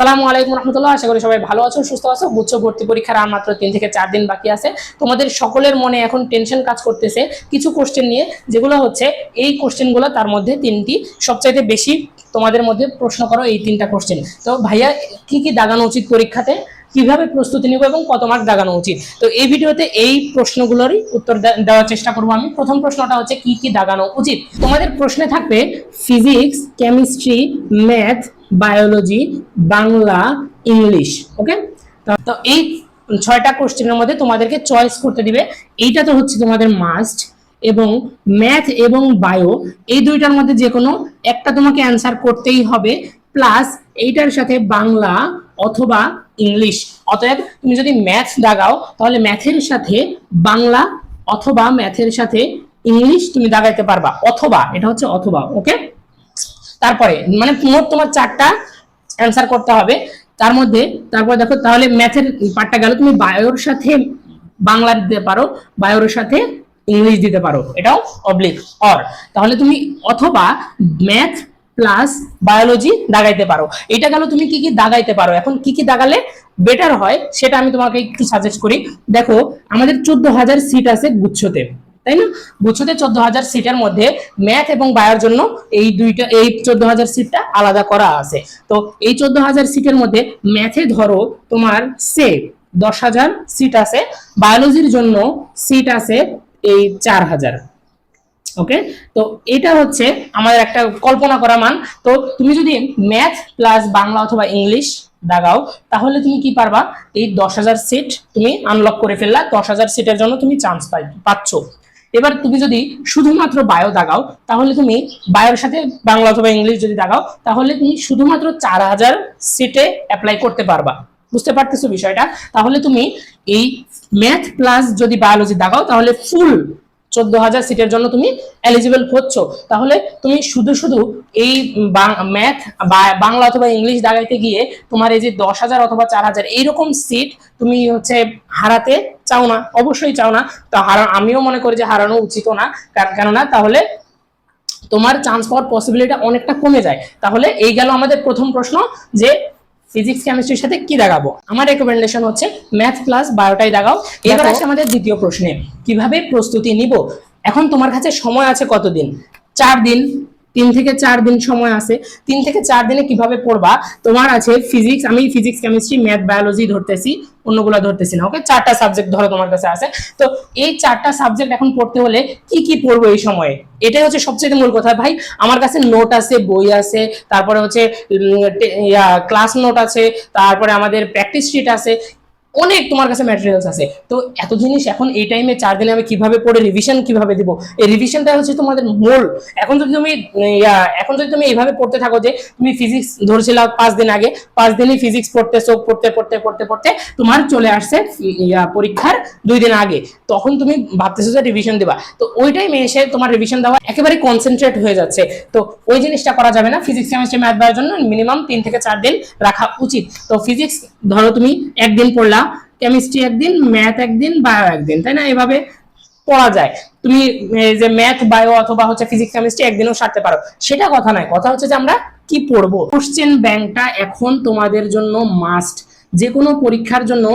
আসসালামু আলাইকুম রহমতুল্লাহ, আশা করি সবাই ভালো আছো, সুস্থ আছো। গুচ্ছ ভর্তি পরীক্ষার আর মাত্র তিন থেকে চার দিন বাকি আছে। তোমাদের সকলের মনে এখন টেনশন কাজ করতেছে কিছু কোশ্চেন নিয়ে, যেগুলো হচ্ছে এই কোশ্চেনগুলো তার মধ্যে তিনটি। সবচাইতে বেশি তোমাদের মধ্যে প্রশ্ন করো এই তিনটা কোশ্চেন তো ভাইয়া, কি কি দাগানো উচিত পরীক্ষাতে? কীভাবে প্রস্তুতি নিব এবং কত মার্ক দাগানো উচিত? তো এই ভিডিওতে এই প্রশ্নগুলোরই উত্তর দেওয়ার চেষ্টা করব আমি। প্রথম প্রশ্নটা হচ্ছে, কি কি দাগানো উচিত? তোমাদের প্রশ্নে থাকবে physics chemistry math biology Bangla English okay তো এই ছয়টা কোশ্চেনের মধ্যে তোমাদেরকে চয়েস করতে দিবে। এইটা তো হচ্ছে তোমাদের মাস্ট এবং ম্যাথ এবং বায়ো এই দুইটার মধ্যে যে কোনো একটা তোমাকে অ্যান্সার করতেই হবে। প্লাস এইটার সাথে বাংলা অথবা ইংলিশ। অতএব তুমি যদি ম্যাথ দাগাও, তাহলে ম্যাথের সাথে বাংলা অথবা ম্যাথের সাথে ইংলিশ তুমি দাগাইতে পারবা। অথবা, এটা হচ্ছে অথবা ওকে তারপরে মানে মোট তোমার চারটা অ্যান্সার করতে হবে। তার মধ্যে, তারপর দেখো, তাহলে ম্যাথের পার্টটা গেল, তুমি বায়োর সাথে বাংলা দিতে পারো বায়োর সাথে ইংলিশ দিতে পারো। এটাও অবলিক অর তাহলে তুমি অথবা ম্যাথ প্লাস বায়োলজি দাগাইতে পারো। এটা গেল তুমি কি কি দাগাইতে পারো। এখন কি কি দাগালে বেটার হয় সেটা আমি তোমাকে একটু সাজেস্ট করি। দেখো, আমাদের চোদ্দ হাজার সিট আছে গুচ্ছতে, তাই না? গুচ্ছতে চোদ্দ হাজার সিটের মধ্যে ম্যাথ এবং বায়োর জন্য এই দুইটা, এই চোদ্দ হাজার সিটটা আলাদা করা আছে। তো এই চোদ্দ হাজার সিটের মধ্যে ম্যাথে ধরো তোমার সে দশ হাজার সিট আছে বায়োলজির জন্য সিট আছে এই চার হাজার ওকে তো এটা হচ্ছে আমাদের একটা কল্পনা করা মান। তো তুমি যদি ম্যাথ প্লাস বাংলা অথবা ইংলিশ দাগাও, তাহলে তুমি কি পারবা? এই দশ হাজার সিট তুমি আনলক করে ফেললা। দশ হাজার সিটের জন্য তুমি চান্স পাই পাচ্ছ। এবার তুমি যদি শুধুমাত্র বায়ো দাগাও, তাহলে তুমি বায়োর সাথে বাংলা অথবা ইংলিশ যদি দাগাও, তাহলে তুমি শুধুমাত্র চার হাজার সিটে অ্যাপ্লাই করতে পারবা। বুঝতে পারতেছো বিষয়টা? তাহলে তুমি এই ম্যাথ প্লাস যদি বায়োলজি দাগাও, তাহলে ফুল চোদ্দ হাজার সিটের জন্য তুমি এলিজিবল হচ্ছ। তাহলে তুমি শুধু শুধু এই ম্যাথ বাংলা অথবা ইংলিশ দাগাইতে গিয়ে তোমার এই যে দশ হাজার অথবা চার হাজার এইরকম সিট তুমি হচ্ছে হারাতে চাও না, অবশ্যই চাও না। তো হারা, আমিও মনে করি যে হারানো উচিত না। কেননা তাহলে তোমার চান্স পাওয়ার পসিবিলিটি অনেকটা কমে যায়। তাহলে এই গেল আমাদের প্রথম প্রশ্ন যে ফিজিক্স কেমিস্ট্রির সাথে কি দাগাবো আমার রেকমেন্ডেশন হচ্ছে ম্যাথ প্লাস বায়োটাই দাগাও এবার আসে আমাদের দ্বিতীয় প্রশ্নে। কীভাবে প্রস্তুতি নিব? এখন তোমার কাছে সময় আছে কতদিন? চার দিন। তিন থেকে চার দিন সময় আছে। তিন থেকে চার দিনে কীভাবে পড়বা? তোমার আছে ফিজিক্স আমি ফিজিক্স কেমিস্ট্রি ম্যাথ বায়োলজি ধরতেছি, অন্যগুলো ধরতেছি না ওকে চারটা সাবজেক্ট ধরো তোমার কাছে আছে। তো এই চারটা সাবজেক্ট এখন পড়তে হলে কি কি পড়ব এই সময়ে? এটাই হচ্ছে সবচেয়ে মূল কথা। ভাই, আমার কাছে নোট আছে, বই আছে, তারপরে হচ্ছে ক্লাস নোট আছে, তারপরে আমাদের প্র্যাকটিস শিট আছে অনেক তোমার কাছে ম্যাটেরিয়ালস আছে। তো এত জিনিস এখন এই টাইমে চার দিনে আমি কীভাবে পড়ে রিভিশন কীভাবে দিব? এই রিভিশনটা হচ্ছে তোমাদের মূল। এখন যদি তুমি এখন যদি তুমি এইভাবে পড়তে থাকো যে তুমি ফিজিক্স ধরছিলা পাঁচ দিন আগে, পাঁচ দিনই ফিজিক্স পড়তে পড়তেছো, পড়তে পড়তে পড়তে পড়তে তোমার চলে আসছে পরীক্ষার দুই দিন আগে। তখন তুমি ভাবতেছো যে রিভিশন দেবা। তো ওই টাইমে এসে তোমার রিভিশন দেওয়া একেবারে কনসেন্ট্রেট হয়ে যাচ্ছে। তো ওই জিনিসটা করা যাবে না। ফিজিক্স কেমিস্ট্রি ম্যাথ দেওয়ার জন্য মিনিমাম তিন থেকে চার দিন রাখা উচিত। তো ফিজিক্স ধরো তুমি একদিন পড়লা কেমিস্ট্রি একদিন ম্যাথ একদিন বায়ো একদিন, তাই না? এভাবে পড়া যায়। তুমি যে ম্যাথ বায়ো অথবা হচ্ছে ফিজিক্স কেমিস্ট্রি একদিনও সারতে পারো। সেটা কথা নয়, কথা হচ্ছে যে আমরা কি পড়ব? কোশ্চেন ব্যাংকটা এখন তোমাদের জন্য মাস্ট যে কোনো পরীক্ষার জন্য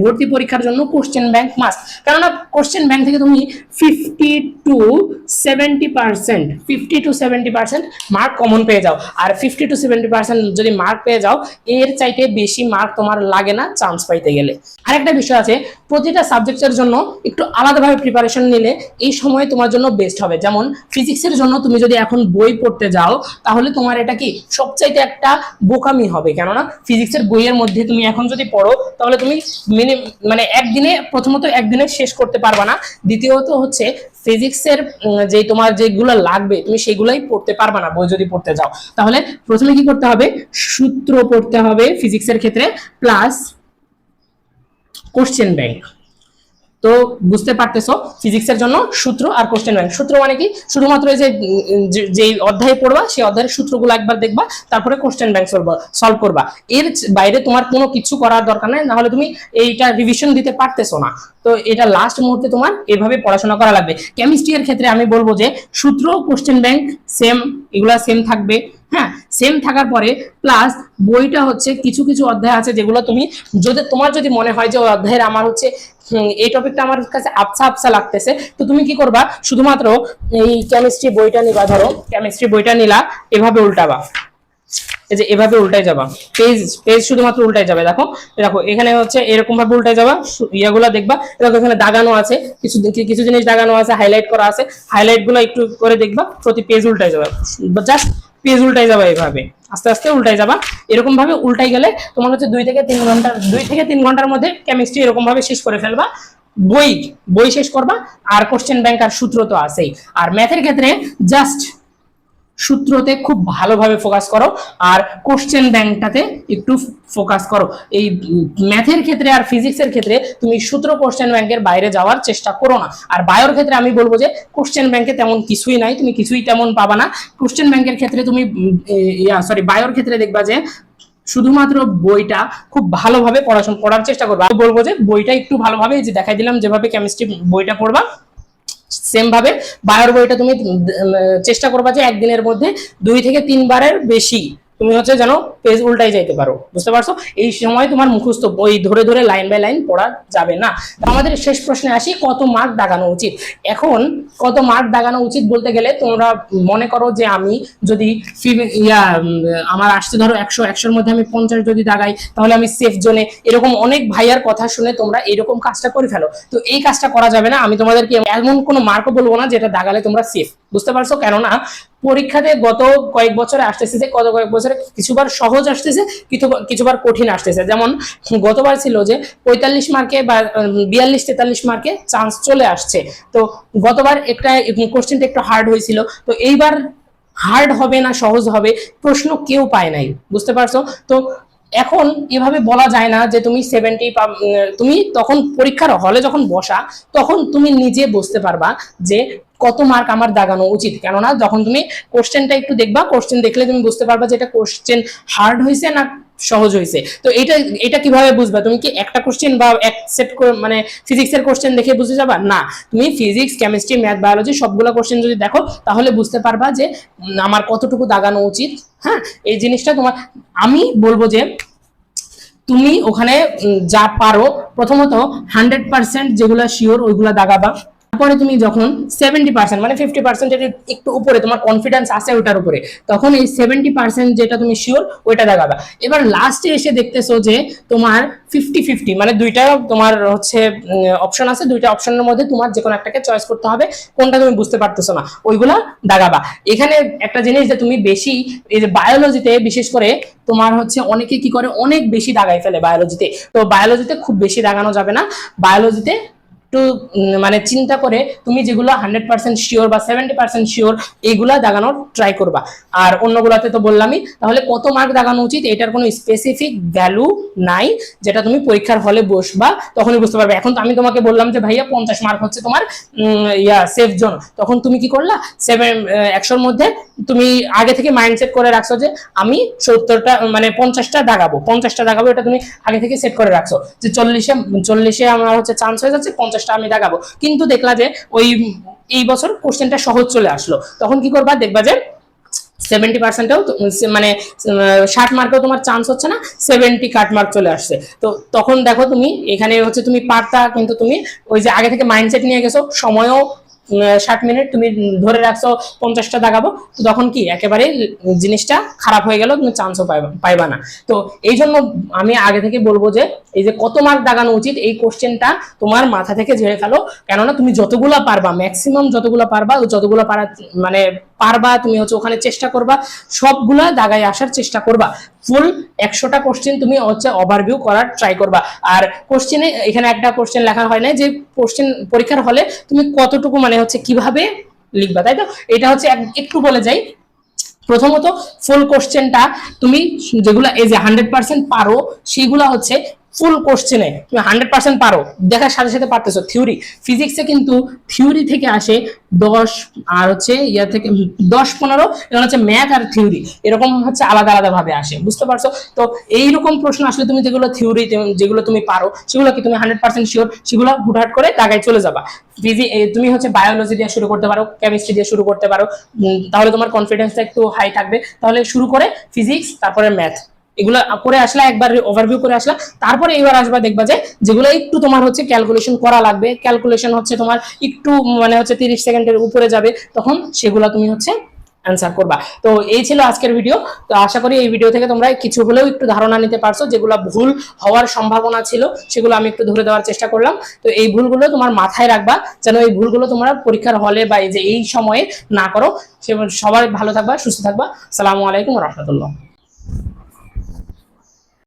ভর্তি পরীক্ষার জন্য কোশ্চেন ব্যাংক মাস্ট কেননা কোশ্চেন ব্যাংক থেকে তুমি fifty to seventy percent fifty to seventy percent mark common পেয়ে যাও। আর ফিফটি টু সেভেন্টি পার্সেন্ট যদি মার্ক পেয়ে যাও, এর চাইতে বেশি মার্ক তোমার লাগে না চান্স পাইতে গেলে। আরেকটা বিষয় আছে প্রতিটা সাবজেক্টের জন্য একটু আলাদাভাবে প্রিপারেশন নিলে এই সময় তোমার জন্য বেস্ট হবে। যেমন ফিজিক্সের জন্য তুমি যদি এখন বই পড়তে যাও, তাহলে তোমার এটা কি সবচাইতে একটা বোকামি হবে। কেননা ফিজিক্সের বইয়ের মধ্যে তুমি এখন যদি পড়ো, তাহলে তুমি মিনি মানে একদিনে, প্রথমত একদিনে শেষ করতে পারবা না। দ্বিতীয়ত হচ্ছে ফিজিক্সের যে তোমার যেগুলো লাগবে, তুমি সেগুলাই পড়তে পারবা না, বই যদি পড়তে যাও। তাহলে প্রথমে কি করতে হবে? সূত্র পড়তে হবে ফিজিক্সের ক্ষেত্রে প্লাস কোশ্চেন ব্যাংক তো বুঝতে পারতেছো ফিজিক্সের জন্য সূত্র আর কোশ্চেন ব্যাংক সূত্র মানে কি? শুধুমাত্র যে যে- অধ্যায় পড়বা, সেই অধ্যায়ের সূত্রগুলো একবার দেখবা, তারপরে কোশ্চেন ব্যাংক সলভ করবা। এর বাইরে তোমার কোনো কিছু করার দরকার নাই, নাহলে তুমি এইটা রিভিশন দিতে পারতেছো না। তো এটা লাস্ট মুহূর্তে তোমার এভাবে পড়াশোনা করা লাগবে। কেমিস্ট্রি এর ক্ষেত্রে আমি বলব যে, সূত্র কোশ্চেন ব্যাংক সেম এগুলা সেম থাকবে। হ্যাঁ সেম থাকার পরে প্লাস বইটা হচ্ছে কিছু কিছু অধ্যায় আছে যেগুলো তুমি, যদি তোমার যদি মনে হয় যে ওই অধ্যায়ের আমার হচ্ছে এই টপিকটা আমার কাছে আবসা আবসা লাগতেছে। তো তুমি কি করবা? শুধুমাত্র এই কেমিস্ট্রি বইটা নিবা, ধরো। কেমিস্ট্রি বইটা নিলা, এভাবে উল্টাবা। এই যে এভাবে উল্টাই যাবা। পেজ পেজ শুধুমাত্র উল্টাই যাবে, দেখো। দেখো, এখানে হচ্ছে এরকম ভাবে উল্টাই যাবা ইয়াগুলা দেখবা। দেখো, এখানে দাগানো আছে, কিছু কিছু জিনিস দাগানো আছে হাইলাইট করা আছে। হাইলাইটগুলো একটু করে দেখবা, প্রতি পেজ উল্টাই যাবে। জাস্ট পেজ উল্টাই যাবা এইভাবে আস্তে আস্তে উল্টাই যাবা। এরকম ভাবে উল্টাই গেলে তোমার হচ্ছে দুই থেকে তিন ঘণ্টার দুই থেকে তিন ঘণ্টার মধ্যে কেমিস্ট্রি এরকম ভাবে শেষ করে ফেলবা। বই বই শেষ করবা। আর কোশ্চেন ব্যাংক আর সূত্র তো আছেই। আর ম্যাথের ক্ষেত্রে জাস্ট সূত্রতে খুব ভালোভাবে ফোকাস করো আর কোশ্চেন ব্যাংকটাতে একটু ফোকাস করো। এই ম্যাথের ক্ষেত্রে আর ফিজিক্সের ক্ষেত্রে তুমি সূত্র কোশ্চেন ব্যাংকের বাইরে যাওয়ার চেষ্টা করো না। আর বায়োর ক্ষেত্রে আমি বলব যে কোশ্চেন ব্যাংকে তেমন কিছুই নাই, তুমি কিছুই তেমন পাবা না। কোশ্চেন ব্যাংকের ক্ষেত্রে তুমি সরি বায়োর ক্ষেত্রে দেখবা যে, শুধুমাত্র বইটা খুব ভালোভাবে পড়াশোনা, পড়ার চেষ্টা করবা। আমি বলব যে, বইটা একটু ভালোভাবে যে দেখাই দিলাম, যেভাবে কেমিস্ট্রি বইটা পড়বা সেম ভাবে বায়োর বইটা তুমি চেষ্টা করবা যে একদিনের মধ্যে দুই থেকে তিনবারের বেশি তুমি হচ্ছে যেন পেজ উল্টাই যাইতে পারো, বুঝতে পারছ? এই সময় তোমার মুখস্থ বই ধরে ধরে লাইন বাই লাইন পড়া যাবে না। তো আমাদের শেষ প্রশ্নে আসি, কত মার্ক দাগানো উচিত? এখন কত মার্ক দাগানো উচিত বলতে গেলে তোমরা মনে করো যে আমি যদি ইয়া আমার আসতে ধরো একশো, একশোর মধ্যে আমি পঞ্চাশ যদি দাগাই, তাহলে আমি সেফ জোনে এরকম অনেক ভাইয়ার কথা শুনে তোমরা এরকম কাজটা করে ফেলো। তো এই কাজটা করা যাবে না, আমি তোমাদেরকে এমন কোনো মার্কও বলব না যেটা দাগালে তোমরা সেফ বুঝতে পারছ? কেননা পরীক্ষাতে গত কয়েক বছরে আসতেছে যে, গত কয়েক বছরে কিছুবার সহজ আসতেছে, কিছু কিছুবার কঠিন আসতেছে। যেমন গতবার ছিল যে, পঁয়তাল্লিশ মার্কে বা বিয়াল্লিশ, তেতাল্লিশ মার্কে চান্স চলে আসছে। তো গতবার একটা কোশ্চেনটা একটু হার্ড হয়েছিল। তো এইবার হার্ড হবে না, সহজ হবে? প্রশ্ন কেউ পায় নাই। বুঝতে পারছ? তো এখন এভাবে বলা যায় না যে তুমি সেভেন্টি তুমি তখন পরীক্ষার হলে যখন বসা, তখন তুমি নিজে বুঝতে পারবা যে কত মার্ক আমার দাগানো উচিত। কেননা যখন তুমি কোশ্চেনটা একটু দেখবা কোশ্চেন দেখলে তুমি বুঝতে পারবা যে এটা কোশ্চেন হার্ড হয়েছে না সহজ হয়েছে। তো এটা এটা কীভাবে বুঝবা? তুমি কি একটা কোশ্চেন বা এক সেট মানে ফিজিক্সের কোশ্চেন দেখে বুঝে যাবা? না। তুমি ফিজিক্স কেমিস্ট্রি ম্যাথ বায়োলজি সবগুলো কোশ্চেন যদি দেখো, তাহলে বুঝতে পারবা যে আমার কতটুকু দাগানো উচিত। হ্যাঁ? এই জিনিসটা তোমার, আমি বলব যে, তুমি ওখানে যা পারো, প্রথমত হান্ড্রেড পার্সেন্ট যেগুলো শিওর ওইগুলো দাগাবা। তারপরে তুমি যখন সেভেন্টি পার্সেন্ট মানে ফিফটি পার্সেন্টের একটু উপরে তোমার কনফিডেন্স আছে ওটার উপরে, তখন এই সেভেন্টি পার্সেন্ট যেটা তুমি শিওর ওইটা দেখাবা। এবার লাস্টে এসে দেখতেছো যে তোমার ফিফটি ফিফটি মানে দুইটা তোমার হচ্ছে অপশন আছে, দুইটা অপশনের মধ্যে তোমার যে কোনো একটাকে চয়েস করতে হবে, কোনটা তুমি বুঝতে পারতেছো না, ওইগুলা দাগাবা এখানে একটা জিনিস যে তুমি বেশি, এই যে বায়োলজিতে বিশেষ করে তোমার হচ্ছে অনেকে কি করে, অনেক বেশি দাগাই ফেলে বায়োলজিতে তো। বায়োলজিতে খুব বেশি দাগানো যাবে না। বায়োলজিতে একটু মানে চিন্তা করে তুমি যেগুলো হান্ড্রেড পার্সেন্ট শিওর বা সেভেন্টি পার্সেন্ট শিওর এইগুলা দাগানোর ট্রাই করবা। আর অন্যগুলাতে তো বললামই, তাহলে কত মার্ক দাগানো উচিত? এটার কোনো স্পেসিফিক ভ্যালু নাই, যেটা তুমি পরীক্ষার হলে বসবা, তখনই বুঝতে পারবে। এখন তো আমি তোমাকে বললাম যে, ভাইয়া, পঞ্চাশ মার্ক হচ্ছে তোমার ইয়া সেফ জোন তখন তুমি কি করলা? সেভেন একশোর মধ্যে তুমি আগে থেকে মাইন্ডসেট করে রাখছো যে, আমি সত্তরটা মানে পঞ্চাশটা দাগাবো। পঞ্চাশটা দাগাবো, এটা তুমি আগে থেকে সেট করে রাখছো। যে চল্লিশে চল্লিশে আমার হচ্ছে চান্স হয়ে যাচ্ছে পঞ্চাশটা আমি দাগাবো কিন্তু দেখলা যে ওই এই বছর কোশ্চেনটা সহজ চলে আসলো। তখন কি করবা? দেখবা যে সেভেন্টি পার্সেন্টেও মানে ষাট মার্কেও তোমার চান্স হচ্ছে না সেভেন্টি কাট মার্ক চলে আসছে। তো তখন দেখো তুমি, এখানে হচ্ছে তুমি পারতা, কিন্তু তুমি ওই যে আগে থেকে মাইন্ডসেট নিয়ে গেছো, সময়ও ষাট মিনিট তুমি ধরে রাখছো, পঞ্চাশটা দাগাবো, তো তখন কি একেবারে জিনিসটা খারাপ হয়ে গেল, তুমি চান্সও পাইবা পাইবা না। তো এই জন্য আমি আগে থেকে বলব যে, এই যে কত মার্ক দাগানো উচিত, এই কোশ্চেনটা তোমার মাথা থেকে ঝেড়ে ফেলো। কেননা তুমি যতগুলা পারবা ম্যাক্সিমাম যতগুলা পারবা যতগুলা পারা মানে পারবা, তুমি হচ্ছে ওখানে চেষ্টা করবা, সবগুলা দাগায় আসার চেষ্টা করবা। ফুল, একশোটা কোশ্চেন তুমি হচ্ছে ওভারভিউ করার ট্রাই করবা। আর কোশ্চেনে এখানে একটা কোশ্চেন লেখা হয় না যে কোশ্চেন পরীক্ষার হলে তুমি কতটুকু মানে হচ্ছে কীভাবে লিখবা, তাই তো? এটা হচ্ছে এক- একটু বলে যাই। প্রথমত ফুল কোশ্চেনটা তুমি যেগুলো এই যে হান্ড্রেড পার্সেন্ট পারো, সেগুলো হচ্ছে ফুল কোশ্চেনে তুমি হান্ড্রেড পার্সেন্ট পারো। দেখার সাথে সাথে পারতেছো। থিওরি ফিজিক্সে কিন্তু থিওরি থেকে আসে দশ আর হচ্ছে ইয়া থেকে দশ পনেরো এগুলো হচ্ছে ম্যাথ আর থিওরি এরকম হচ্ছে আলাদা আলাদা ভাবে আসে। বুঝতে পারছ? তো এইরকম প্রশ্ন আসলে তুমি যেগুলো থিওরি যেগুলো তুমি পারো, সেগুলো কি তুমি হান্ড্রেড পার্সেন্ট শিওর সেগুলো হুটহাট করে টাকায় চলে যাবা। ফিজি তুমি হচ্ছে বায়োলজি দিয়ে শুরু করতে পারো কেমিস্ট্রি দিয়ে শুরু করতে পারো। তাহলে তোমার কনফিডেন্সটা একটু হাই থাকবে। তাহলে শুরু করে ফিজিক্স তারপরে ম্যাথ এগুলো করে আসলা, একবার ওভারভিউ করে আসলা। তারপরে এবার আসবা দেখবা যে যেগুলো একটু তোমার হচ্ছে ক্যালকুলেশন করা লাগবে। ক্যালকুলেশন হচ্ছে তোমার একটু মানে হচ্ছে তিরিশ সেকেন্ডের উপরে যাবে, তখন সেগুলো তুমি হচ্ছে অ্যান্সার করবা। তো এই ছিল আজকের ভিডিও তো আশা করি এই ভিডিও থেকে তোমরা কিছু হলেও একটু ধারণা নিতে পারছ, যেগুলো ভুল হওয়ার সম্ভাবনা ছিল, সেগুলো আমি একটু ধরে দেওয়ার চেষ্টা করলাম। তো এই ভুলগুলো তোমার মাথায় রাখবা, যেন এই ভুলগুলো তোমরা পরীক্ষার হলে বা এই যে এই সময়ে না করো। সে- সবাই ভালো থাকবা, সুস্থ থাকবা। সালামু আলাইকুম রহমতুল্লাহ।